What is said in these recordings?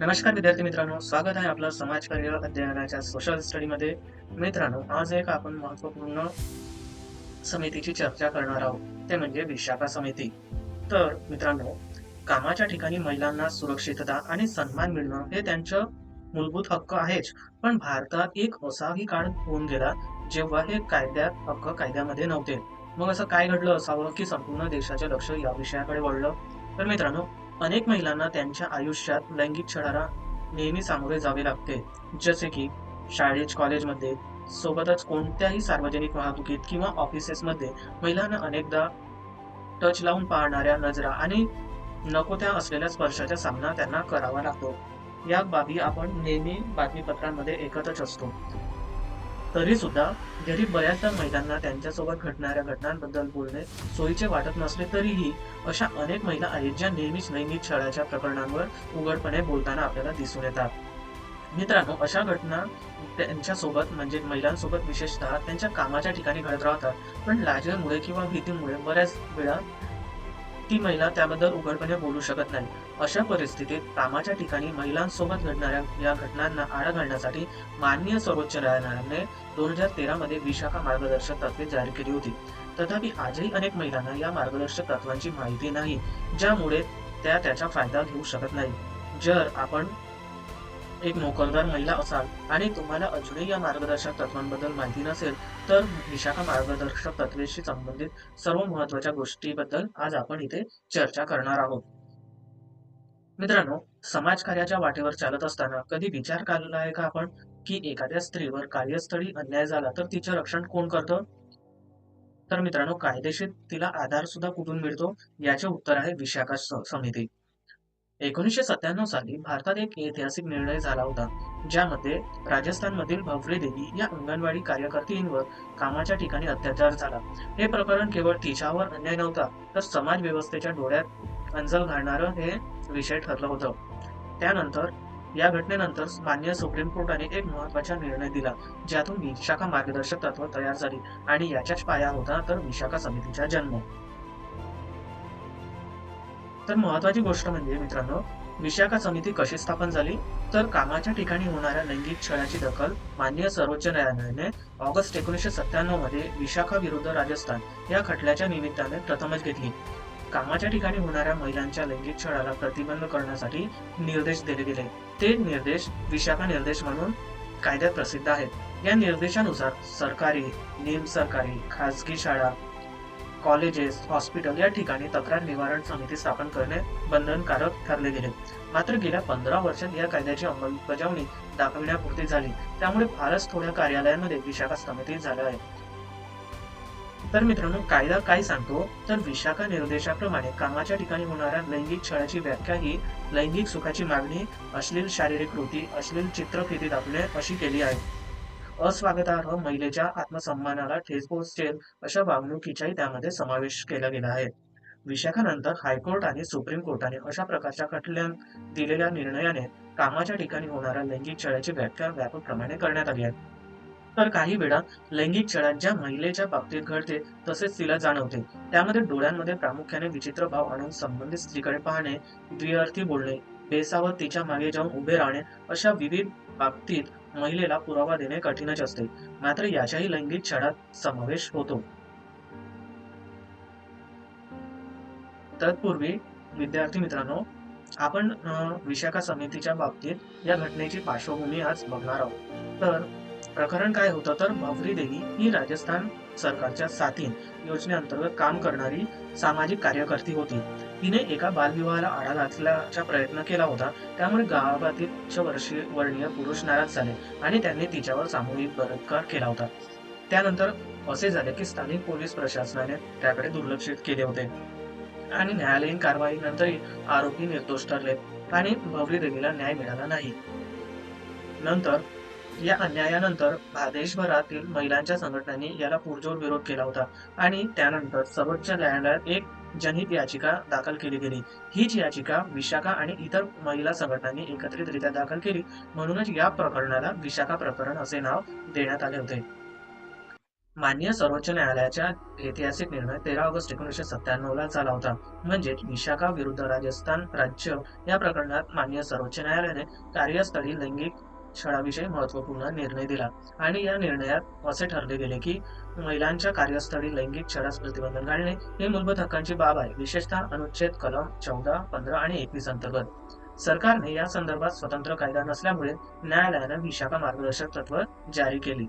नमस्कार विद्यार्थी मित्रांनो स्वागत आहे आपलं समाजकार्य अध्ययनाच्या सोशल स्टडीमध्ये मित्रांनो आज एक आपण महत्त्वपूर्ण समितीची चर्चा करणार आहोत. ते म्हणजे विशाखा समिती. तर मित्रांनो कामाच्या ठिकाणी महिलांना सुरक्षितता आणि सन्मान मिळणं हे त्यांचं मूलभूत हक्क आहेच. पण भारतात एक असाही काळ होऊन गेला जेव्हा हे कायद्यात हक्क कायद्यामध्ये नव्हते. मग असं काय घडलं असावं की संपूर्ण देशाचे लक्ष या विषयाकडे वळलं? तर मित्रांनो अनेक महिलांना त्यांच्या आयुष्यात लैंगिक छळाला नेहमी सामोरे जावे लागते. जसे की शाळेत कॉलेजमध्ये सोबतच कोणत्याही सार्वजनिक वाहतुकीत किंवा ऑफिसेसमध्ये महिलांना अनेकदा टच लावून पाहणाऱ्या नजरा आणि नको त्या असलेल्या स्पर्शाचा सामना त्यांना करावा लागतो. या बाबी आपण नेहमी बातमीपत्रांमध्ये ऐकतच असतो. तरी सुद्धा जरी बऱ्याचदा महिलांना त्यांच्यासोबत घडणाऱ्या घटनांबद्दल बोलणे सोयीचे वाटत नसले तरीही अशा अनेक महिला आहेत ज्या नेहमीच लैंगिक छळाच्या प्रकरणांवर उघडपणे बोलताना आपल्याला दिसून येतात. मित्रांनो अशा घटना त्यांच्यासोबत म्हणजे महिलांसोबत विशेषतः त्यांच्या कामाच्या ठिकाणी घडत राहतात. पण लाजेमुळे किंवा भीतीमुळे बऱ्याच वेळा ती महिला त्याबद्दल उघडपणे बोलू शकत नाही. अशा परिस्थितीत कामाच्या ठिकाणी महिलांसोबत घडणाऱ्या या घटनांना आळा घालण्यासाठी माननीय सर्वोच्च न्यायालयाने दोन हजार तेरा मध्ये विशाखा मार्गदर्शक तत्वे जारी केली होती. तथापि आजही अनेक महिलांना या मार्गदर्शक तत्वांची माहिती नाही ज्यामुळे त्या त्याचा फायदा घेऊ शकत नाही. जर आपण एक नोकरदार महिला असाल आणि तुम्हाला अजूनही या मार्गदर्शक तत्वांबद्दल माहिती नसेल तर विशाखा मार्गदर्शक तत्वेशी संबंधित सर्व महत्त्वाच्या गोष्टीबद्दल आज आपण इथे चर्चा करणार आहोत. मित्रांनो समाजकार्याच्या वाटेवर चालत असताना कधी विचार काढला आहे का आपण? की एखाद्या स्त्रीवर कार्यस्थळी अन्याय झाला तर तिचं रक्षण कोण करतं? तर मित्रांनो कायदेशीर तिला आधार सुद्धा कुठून मिळतो? याचे उत्तर आहे विशाखा समिती. एकोणीसशे सत्त्याण्णव साली भारतात एक ऐतिहासिक निर्णय झाला होता ज्यामध्ये राजस्थानमधील भवरे देवी या अंगणवाडी कार्यकर्तींवर कामाच्या ठिकाणी अत्याचार झाला. हे प्रकरण केवळ तिच्यावर अन्याय नव्हता तर समाज व्यवस्थेच्या डोळ्यात अंजल घालणारं हे विषय ठरलं होतं. त्यानंतर या घटनेनंतर मान्य सुप्रीम कोर्टाने एक महत्त्वाचा निर्णय दिला ज्यातून विशाखा मार्गदर्शक तत्व तयार झाली आणि याच्याच पाया होता तर विशाखा समितीचा जन्म. तर महत्वाची गोष्ट म्हणजे मित्रांनो विशाखा समिती कशी स्थापन झाली? तर कामाच्या ठिकाणी होणाऱ्या लैंगिक छळाची दखल माननीय सर्वोच्च न्यायालयाने ऑगस्ट एकोणीसशे सत्त्याण्णवमध्ये विशाखा विरुद्ध राजस्थान या खटल्याच्या निमित्ताने प्रथमच घेतली. कामाच्या ठिकाणी होणाऱ्या महिलांच्या लैंगिक छळाला प्रतिबंध करण्यासाठी निर्देश दिले गेले. ते निर्देश विशाखा निर्देश म्हणून कायद्यात प्रसिद्ध आहेत. या निर्देशानुसार सरकारी निम सरकारी खासगी शाळा कॉलेजेस हॉस्पिटल या ठिकाणी तक्रार निवारण समिती स्थापन करणे बंधनकारक ठरले गेले. मात्र गेल्या पंधरा वर्षात या कायद्याची अंमलबजावणी दाखविण्यापुरती झाली. त्यामुळे फारच थोड्या कार्यालयांमध्ये विशाखा समिती झाल्या आहेत. तर मित्रांनो कायदा काय सांगतो तर विशाखा निर्देशाप्रमाणे कामाच्या ठिकाणी होणाऱ्या लैंगिक छळाची व्याख्या ही लैंगिक सुखाची मागणी अश्लील शारीरिक कृती अश्लील चित्रफिती दाखवणे अशी केली आहे. अस्वागतार्ह महिलेच्या आत्मसन्मानाला ठेस पोहोचेल अशा वागणुकीचाही त्यामध्ये समावेश केला गेला आहे. विशाखानंतर हायकोर्ट आणि सुप्रीम कोर्टाने अशा प्रकारच्या खटल्यात दिलेल्या निर्णयाने कामाच्या ठिकाणी होणाऱ्या लैंगिक छळाची व्याख्या व्यापक प्रमाणे करण्यात आली आहे. तर काही वेळा लैंगिक छळात ज्या महिलेच्या बाबतीत घडते तसेच तिला जाणवते. त्यामध्ये डोळ्यांमध्ये प्रामुख्याने विचित्र भाव आणून संबंधित स्त्रीकडे पाहणे द्विअर्थी बोलणे बेसावत तिच्यामागे जाऊन उभे राहणे अशा विविध बाबतीत महिलेला पुरावा देणे कठीणच असते. मात्र याच्याही लैंगिक छळात समावेश होतो. तत्पूर्वी विद्यार्थी मित्रांनो आपण विशाखा समितीच्या बाबतीत या घटनेची पार्श्वभूमी आज बघणार आहोत. तर प्रकरण काय होतं तर भवरी देवी ही राजस्थान सरकारच्या साथीन योजनेअंतर्गत काम करणारी सामाजिक कार्यकर्ती होती. तिने एका बालविवाहाला आळा घातल्याचा प्रयत्न केला होता. त्यामुळे गावातील वर्षीय वर्णीय पुरुष नाराज झाले आणि त्यांनी तिच्यावर सामूहिक बलात्कार केला होता. त्यानंतर असे झाले की स्थानिक पोलीस प्रशासनाने त्याकडे दुर्लक्षित केले होते आणि न्यायालयीन कारवाईनंतरही आरोपी निर्दोष ठरले आणि भवरी देवीला न्याय मिळाला नाही. नंतर या अन्यायानंतर देशभरातील महिलांच्या संघटनांनी याला पुरजोर विरोध केला होता. आणि त्यानंतर सर्वोच्च न्यायालयात एक जनहित याचिका दाखल केली गेली. हीच याचिका विशाखा आणि इतर महिला संघटनांनी एकत्रितरित्या दाखल केली. म्हणूनच या प्रकरणाला विशाखा प्रकरण असे नाव देण्यात आले होते. माननीय सर्वोच्च न्यायालयाच्या ऐतिहासिक निर्णय तेरा ऑगस्ट एकोणीसशे सत्त्याण्णव ला झाला होता. म्हणजेच विशाखा विरुद्ध राजस्थान राज्य या प्रकरणात मान्य सर्वोच्च न्यायालयाने कार्यस्थळी लैंगिक छळाविषयी महत्त्वपूर्ण निर्णय दिला. आणि या निर्णयात असे ठरले गेले की महिलांच्या कार्यस्थळी लैंगिक छळास प्रतिबंध घालणे हे मूलभूत हक्कांची बाब आहे. विशेषतः अनुच्छेद कलम चौदा पंधरा आणि एकवीस अंतर्गत. सरकारने या संदर्भात स्वतंत्र कायदा नसल्यामुळे न्यायालयानं विशाखा मार्गदर्शक तत्व जारी केली.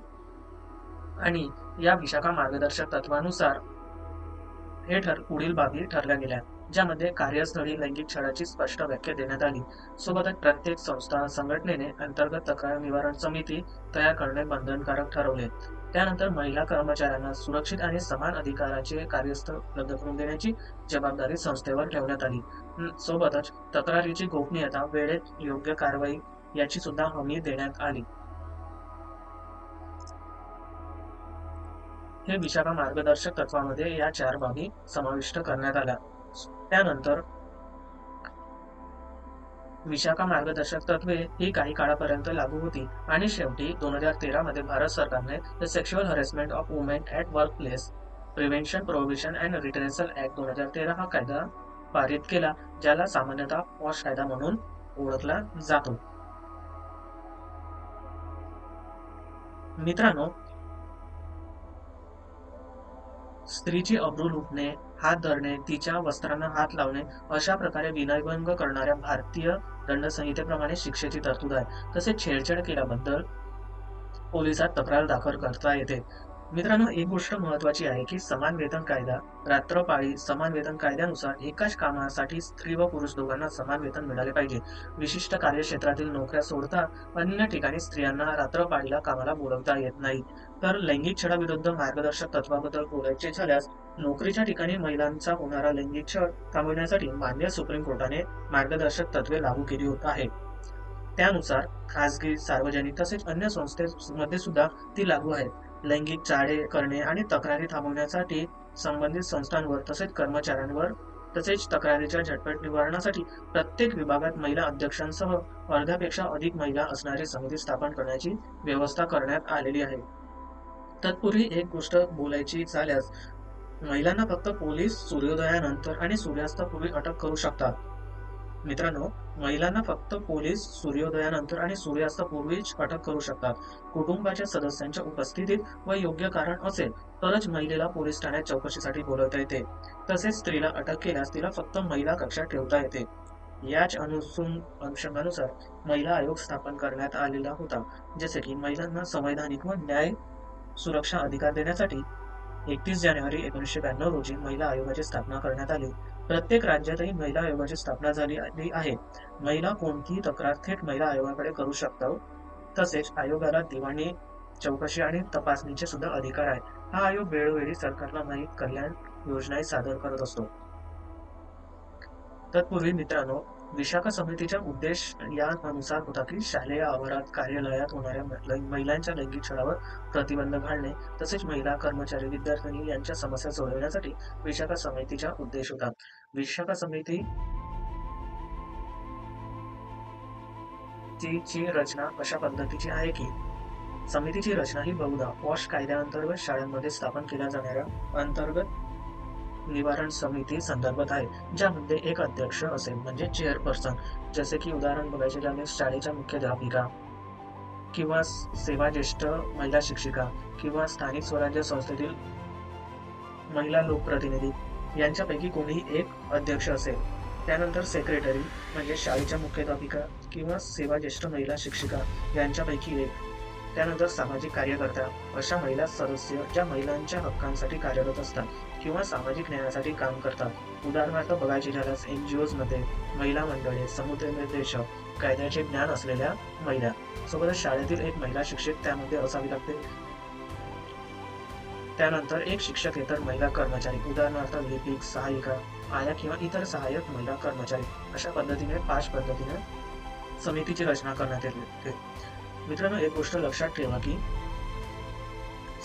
आणि या विशाखा मार्गदर्शक तत्वानुसार हे ठर पुढील बाबी ठरल्या गेल्या. ज्यामध्ये कार्यस्थळी लैंगिक छळाची स्पष्ट व्याख्या देण्यात आली. सोबतच प्रत्येक संस्था संघटनेने अंतर्गत तक्रार निवारण समिती तयार करणे बंधनकारक ठरवले. त्यानंतर महिला कर्मचाऱ्यांना सुरक्षित आणि समान अधिकाराचे कार्यस्थळ उपलब्ध करून देण्याची जबाबदारी संस्थेवर ठेवण्यात आली. सोबतच तक्रारीची गोपनीयता वेळेत योग्य कारवाई याची सुद्धा हमी देण्यात आली. हे विशाखा मार्गदर्शक तत्वामध्ये या चार बाबी समाविष्ट करण्यात आल्या. त्यानंतर विशाखा मार्गदर्शक तत्वे ही काही काळापर्यंत लागू होती. आणि शेवटी दोन हजार तेरा मध्ये भारत सरकारने the sexual harassment of women at workplace prevention prohibition and redressal act दोन हजार तेरा हा कायदा पारित केला ज्याला सामान्यतः पॉश कायदा म्हणून ओळखला जातो. मित्रांनो स्त्रीची अब्रू लुटणे हात धरणे तिच्या वस्त्रांना हात लावणे अशा प्रकारे विनयभंग करणाऱ्या भारतीय दंडसंहितेप्रमाणे शिक्षेची तरतूद आहे. तसेच छेडछाड केल्याबद्दल पोलिसात तक्रार दाखल करता येते. मित्रांनो एक गोष्ट महत्वाची आहे की समान वेतन कायदा रात्रपाळी समान वेतन कायद्यानुसार एकाच कामासाठी स्त्री व पुरुष दोघांना समान वेतन मिळाले पाहिजे. विशिष्ट कार्यक्षेत्रातील नोकऱ्या सोडता अन्य ठिकाणी स्त्रियांना रात्रपाळीला कामाला बोलवता येत नाही. तर लैंगिक छळाविरुद्ध मार्गदर्शक तत्वाबद्दल बोलायचे झाल्यास नोकरीच्या ठिकाणी महिलांचा होणारा लैंगिक छळ थांबवण्यासाठी मान्य सुप्रीम कोर्टाने मार्गदर्शक तत्वे लागू केली होत आहे त्यानुसार खासगी सार्वजनिक तसेच अन्य संस्थेमध्ये सुद्धा ती लागू आहेत. लैंगिक चाळे करणे आणि तक्रारी थांबवण्यासाठी संबंधित संस्थांवर तसेच कर्मचाऱ्यांवर तसेच तक्रारीच्या झटपट निवारणासाठी प्रत्येक विभागात महिला अध्यक्षांसह अर्ध्यापेक्षा अधिक महिला असणारी समिती स्थापन करण्याची व्यवस्था करण्यात आलेली आहे. तत्पूर्वी एक गोष्ट बोलायची झाल्यास महिलांना फक्त पोलीस सूर्योदयानंतर आणि सूर्यास्तापूर्वी अटक करू शकतात. मित्रांनो महिलांना फक्त पोलीस सूर्योदयानंतर आणि सूर्यास्तापूर्वीच अटक करू शकतात. कुटुंबाच्या सदस्यांच्या उपस्थितीत व योग्य कारण असेल तरच महिलेला पोलीस ठाण्यात चौकशीसाठी बोलवता येते. तसेच स्त्रीला अटक केल्यास तिला फक्त महिला कक्षात ठेवता येते. याच अनुसून अनुषंगानुसार महिला आयोग स्थापन करण्यात आलेला होता जसे की महिलांना संवैधानिक व न्याय सुरक्षा अधिकार देण्यासाठी एकतीस जानेवारी एकोणीसशे ब्याण्णव रोजी महिला आयोगाची स्थापना करण्यात आली. प्रत्येक राज्यातही महिला आयोगाची स्थापना झाली आहे. महिला कोणतीही तक्रार थेट महिला आयोगाकडे करू शकतात. तसेच आयोगाला दिवाणी चौकशी आणि तपासणीचे सुद्धा अधिकार आहे हा आयोग वेळोवेळी सरकारला माहीत कल्याण योजनाही सादर करत असतो. तत्पूर्वी मित्रांनो विशाखा समितीचा उद्देश यानुसार होता की शालेय आवारात कार्यालयात होणाऱ्या महिलांच्या लैंगिक छळावर प्रतिबंध घालणे तसेच महिला कर्मचारी विद्यार्थ्यांनी यांच्या समस्या सोडवण्यासाठी विशाखा समितीचा उद्देश होता. विशाखा समिती ची रचना अशा पद्धतीची आहे की समितीची रचना ही बहुधा वॉश कायद्याअंतर्गत शाळांमध्ये स्थापन केल्या जाणाऱ्या अंतर्गत निवारण समिती संदर्भात आहे ज्यामध्ये एक अध्यक्ष असेल म्हणजे चेअरपर्सन जसे की उदाहरण बघायचे झाले शाळेच्या मुख्याध्यापिका किंवा सेवा ज्येष्ठ महिला शिक्षिका किंवा स्थानिक स्वराज्य संस्थेतील महिला लोकप्रतिनिधी यांच्यापैकी कोणीही एक अध्यक्ष असेल. त्यानंतर सेक्रेटरी म्हणजे शाळेच्या मुख्याध्यापिका किंवा सेवा ज्येष्ठ महिला शिक्षिका यांच्यापैकी एक. त्यानंतर सामाजिक कार्यकर्ता अशा महिला सदस्य ज्या महिलांच्या हक्कांसाठी कार्यरत असतात किंवा सामाजिक न्यायासाठी काम करतात. उदाहरणार्थ बघायचे झाल्यास एनजीओ मध्ये महिला मंडळे समुद्रनिर्देशक कायद्याचे ज्ञान असलेल्या महिला. सोबतच शाळेतील एक महिला शिक्षक त्यामध्ये असावी लागते. त्यानंतर एक शिक्षक इतर महिला कर्मचारी उदाहरणार्थ लिपिक सहायिका आया किंवा इतर सहाय्यक महिला कर्मचारी. अशा पद्धतीने पाच पद्धतीने समितीची रचना करण्यात येते. मित्रांनो एक गोष्ट लक्षात ठेवा की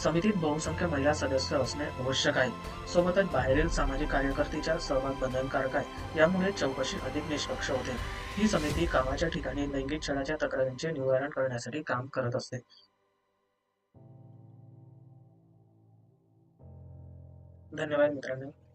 समितीत बहुसंख्य महिला सदस्य असणे आवश्यक आहे. सोबतच बाहेरील सामाजिक कार्यकर्तीच्या सहभाग बंधनकारक आहे. यामुळे चौकशी अधिक निष्पक्ष होते. ही समिती कामाच्या ठिकाणी लैंगिक छळाच्या तक्रारींचे निवारण करण्यासाठी काम करत असते. धन्यवाद मित्रांनो.